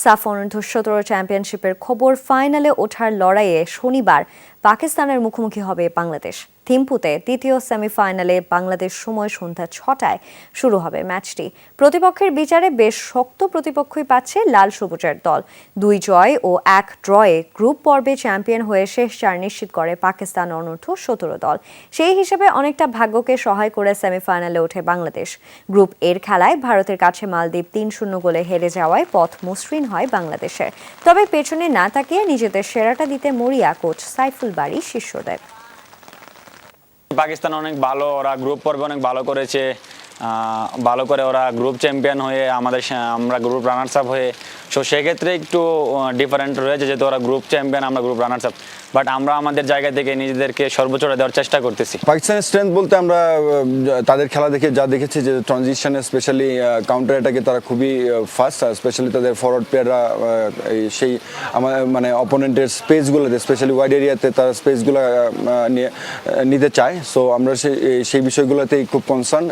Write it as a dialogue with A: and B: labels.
A: সাফ অনূর্ধ্ব সতেরো চ্যাম্পিয়নশিপের খবর ফাইনালে ওঠার লড়াইয়ে শনিবার পাকিস্তানের মুখোমুখি হবে বাংলাদেশ। থিম্পুতে দ্বিতীয় সেমিফাইনালে বাংলাদেশ সময় সন্ধ্যা ছটায় শুরু হবে ম্যাচটি। প্রতিপক্ষের বিচারে বেশ শক্ত প্রতিপক্ষই পাচ্ছে লাল সবুজের দল। দুই জয় ও এক ড্রয়ে গ্রুপ পর্বে চ্যাম্পিয়ন হয়ে শেষ চার নিশ্চিত করে পাকিস্তান অনূর্ধ্ব সতেরো দল। সেই হিসেবে অনেকটা ভাগ্যকে সহায় করে সেমিফাইনালে ওঠে বাংলাদেশ। গ্রুপ এর খেলায় ভারতের কাছে মালদ্বীপ তিন শূন্য গোলে হেরে যাওয়ায় পথ মসৃণ হয় বাংলাদেশের। তবে পেছনে না তাকিয়ে নিজেদের সেরাটা দিতে মরিয়া কোচ সাইফুল বাড়ি শিষ্যদের।
B: পাকিস্তান অনেক ভালো, ওরা গ্রুপ পর্বে অনেক ভালো করেছে। ভালো করে ওরা গ্রুপ চ্যাম্পিয়ন হয়ে আমাদের আমরা গ্রুপ রানার্স আপ হয়ে সো সেক্ষেত্রে একটু ডিফারেন্ট রয়েছে যেহেতু ওরা গ্রুপ চ্যাম্পিয়ন আমরা গ্রুপ রানার্স আপ বাট আমরা আমাদের জায়গা থেকে নিজেদেরকে সর্বোচ্চটা দেওয়ার চেষ্টা করতেছি।
C: পাকিস্তানের স্ট্রেংথ বলতে আমরা তাদের খেলা দেখে যা দেখেছি যে ট্রানজিশনে স্পেশালি কাউন্টার অ্যাটাকে তারা খুবই ফাস্ট স্পেশালি তাদের ফরওয়ার্ড প্লেয়াররা সেই আমার মানে অপোনেন্টের স্পেসগুলোতে স্পেশালি ওয়াইড এরিয়াতে তারা স্পেসগুলো নিতে চায়। সো আমরা সেই সেই বিষয়গুলোতেই খুব কনসার্ন